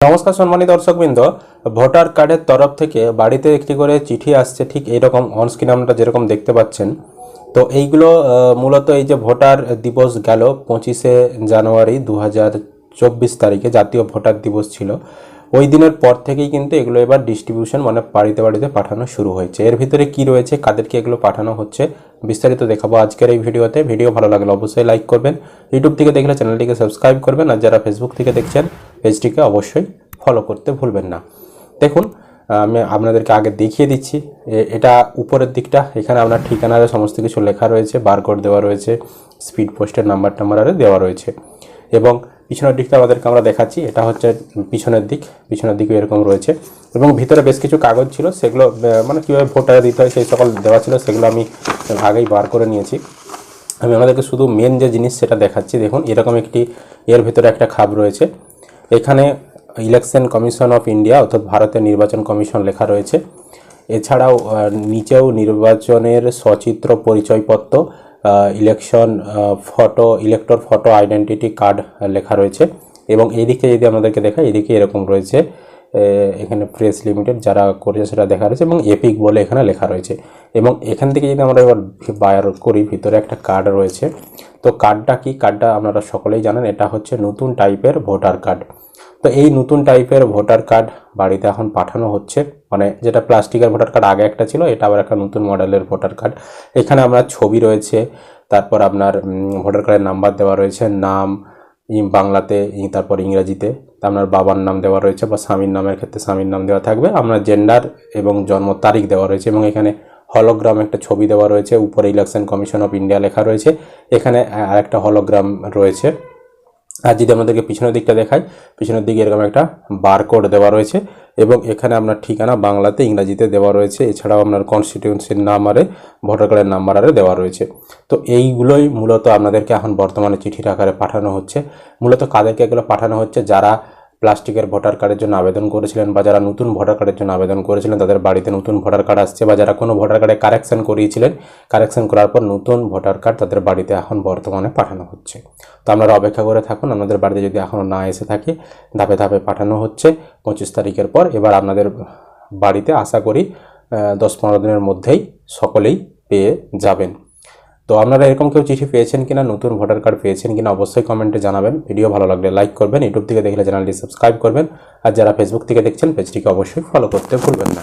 নমস্কার সম্মানিত দর্শকবৃন্দ, ভোটার কার্ডের তরফ থেকে বাড়িতে একটি করে চিঠি আসছে, ঠিক এইরকম অনস্ক্রিন আমরা যেরকম দেখতে পাচ্ছেন। তো এইগুলো মূলত এই যে ভোটার দিবস গেল পঁচিশে জানুয়ারি দু চব্বিশ তারিখে, জাতীয় ভোটার দিবস ছিল। ওই দিনের পর থেকেই কিন্তু এগুলো এবার ডিস্ট্রিবিউশন মানে বাড়িতে বাড়িতে পাঠানো শুরু হয়েছে। এর ভিতরে কি রয়েছে, কাদেরকে এগুলো পাঠানো হচ্ছে, বিস্তারিত দেখাবো আজকের এই ভিডিওতে। ভিডিও ভালো লাগলে অবশ্যই লাইক করবেন। ইউটিউব থেকে দেখলে চ্যানেলটিকে সাবস্ক্রাইব করবেন আর যারা ফেসবুক থেকে দেখছেন পেজটিকে অবশ্যই ফলো করতে ভুলবেন না। দেখুন, আমি আপনাদেরকে আগে দেখিয়ে দিচ্ছি। এটা উপরের দিকটা, এখানে আপনার ঠিকানার সমস্ত কিছু লেখা রয়েছে বারকোড দেওয়া রয়েছে স্পিড পোস্টের নাম্বার টাম্বার আরে দেওয়া রয়েছে। এবং পিছনের দিকটা আমাদেরকে আমরা দেখাচ্ছি। এটা হচ্ছে পিছনের দিক। পিছনের দিকে এরকম রয়েছে। এবং ভিতরে বেশ কিছু কাগজ ছিল। সেগুলো মানে কীভাবে ভোটার দিতে হয় সেই সকল দেওয়া ছিল, সেগুলো আমি আগেই বার করে নিয়েছি। আমি আমাদেরকে শুধু মেন যে জিনিস সেটা দেখাচ্ছি। দেখুন, এরকম একটি, এর ভিতরে একটা খাপ রয়েছে। এখানে ইলেকশন কমিশন অফ ইন্ডিয়া অর্থাৎ ভারতের নির্বাচন কমিশন লেখা রয়েছে। এছাড়াও নিচেও নির্বাচনের সচিত্র, পরিচয়পত্র election photo elector photo identity card লেখা রয়েছে এবং এই দিকে যদি আমাদেরকে দেখায়, এদিকে এরকম রয়েছে এখানে প্রেস লিমিটেড যারা করেছে সেটা দেখা রয়েছে এবং এপিক বলে এখানে লেখা রয়েছে। এবং এখান থেকে যদি আমরা এবার বায়ার করি, ভিতরে একটা কার্ড রয়েছে। তো কার্ডটা কি? কার্ডটা আপনারা সকলেই জানেন, এটা হচ্ছে নতুন টাইপের ভোটার কার্ড তো এই নতুন টাইপের ভোটার কার্ড বাড়িতে এখন পাঠানো হচ্ছে। মানে যেটা প্লাস্টিকের ভোটার কার্ড আগে একটা ছিল, এটা আবার একটা নতুন মডেলের ভোটার কার্ড এখানে আপনার ছবি রয়েছে, তারপর আপনার ভোটার কার্ডের নাম্বার দেওয়া রয়েছে, নাম বাংলাতে তারপর ইংরেজিতে। আপনার বাবার নাম দেওয়া রয়েছে বা স্বামীর নামের ক্ষেত্রে স্বামীর নাম দেওয়া থাকবে। আপনার জেন্ডার এবং জন্ম তারিখ দেওয়া রয়েছে এবং এখানে হলোগ্রাম একটা ছবি দেওয়া রয়েছে। উপরে ইলেকশন কমিশন অফ ইন্ডিয়া লেখা রয়েছে। এখানে আরেকটা হলোগ্রাম রয়েছে। আর যদি আমাদেরকে পিছনের দিকটা দেখাই, পিছনের দিকে এরকম একটা বারকোড দেওয়া রয়েছে এবং এখানে আপনার ঠিকানা বাংলাতে ইংরাজিতে দেওয়া রয়েছে। এছাড়াও আপনার কনস্টিটিউন্সির নাম্বারে ভোটার কার্ডের নাম্বার আরে দেওয়া রয়েছে। তো এইগুলোই মূলত আপনাদেরকে এখন বর্তমানে চিঠির আকারে পাঠানো হচ্ছে। মূলত কাদেরকে এগুলো পাঠানো হচ্ছে? যারা প্লাস্টিকের ভোটার কার্ডের জন্য আবেদন করেছিলেন বা যারা নতুন ভোটার কার্ডের জন্য আবেদন করেছিলেন, তাদের বাড়িতে নতুন ভোটার কার্ড আসছে বা যারা কোনো ভোটার কার্ডে কারেকশন করিয়েছিলেন কারেকশন করার পর নতুন ভোটার কার্ড তাদের বাড়িতে এখন বর্তমানে পাঠানো হচ্ছে। তো আপনারা অপেক্ষা করে থাকুন, আপনাদের বাড়িতে যদি এখনও না এসে থাকে, ধাপে ধাপে পাঠানো হচ্ছে। পঁচিশ তারিখের পর এবার আপনাদের বাড়িতে আশা করি দশ পনেরো দিনের মধ্যেই সকলেই পেয়ে যাবেন। তো আপনারা এরকম কেউ চিঠি পেয়েছেন কিনা, নতুন ভোটার কার্ড পেয়েছেন কিনা, অবশ্যই কমেন্টে জানাবেন। ভিডিও ভালো লাগলে লাইক করবেন, ইউটিউব থেকে দেখলে চ্যানেলটি সাবস্ক্রাইব করবেন। আর যারা ফেসবুক থেকে দেখছেন পেজটিকে অবশ্যই ফলো করতে ভুলবেন না।